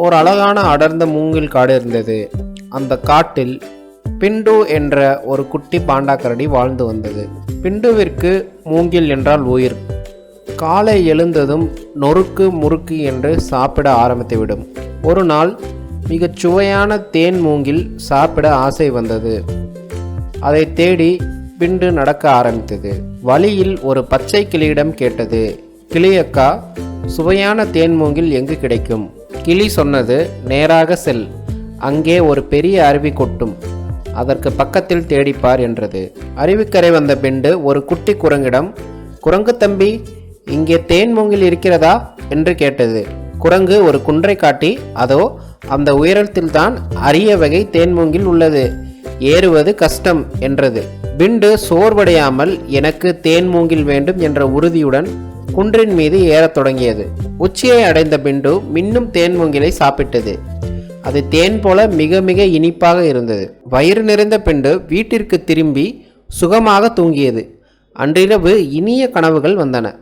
ஒரு அழகான அடர்ந்த மூங்கில் காடு இருந்தது. அந்த காட்டில் பிண்டு என்ற ஒரு குட்டி பாண்டாக்கரடி வாழ்ந்து வந்தது. பிண்டுவிற்கு மூங்கில் என்றால் உயிர். காலை எழுந்ததும் நொறுக்கு முறுக்கு என்று சாப்பிட ஆரம்பித்துவிடும். ஒரு நாள் மிகச் சுவையான தேன் மூங்கில் சாப்பிட ஆசை வந்தது. அதை தேடி பிண்டு நடக்க ஆரம்பித்தது. வழியில் ஒரு பச்சை கிளியிடம் கேட்டது கிளியக்கா சுவையான தேன் மூங்கில் எங்கு கிடைக்கும்? கிளி சொன்னது நேராக செல் அங்கே ஒரு பெரிய அருவி கொட்டும் அதற்கு பக்கத்தில் தேடிப்பார் என்றது. அருவிக்கரை வந்த பிண்டு ஒரு குட்டி குரங்கிடம் குரங்கு தம்பி இங்கே தேன் மூங்கில் இருக்கிறதா? என்று கேட்டது. குரங்கு ஒரு குன்றை காட்டி அதோ அந்த உயரத்தில்தான் அரிய வகை தேன் மூங்கில் உள்ளது ஏறுவது கஷ்டம் என்றது. பிண்டு சோர்வடையாமல் எனக்கு தேன் மூங்கில் வேண்டும் என்ற உறுதியுடன் குன்றின் மீது ஏறத் தொடங்கியது. உச்சியை அடைந்த பிண்டு மின்னும் தேன் மூங்கிலை சாப்பிட்டது. அது தேன் போல மிக மிக இனிப்பாக இருந்தது. வயிறு நிறைந்த பிண்டு வீட்டிற்கு திரும்பி சுகமாக தூங்கியது. அன்றிரவு இனிய கனவுகள் வந்தன.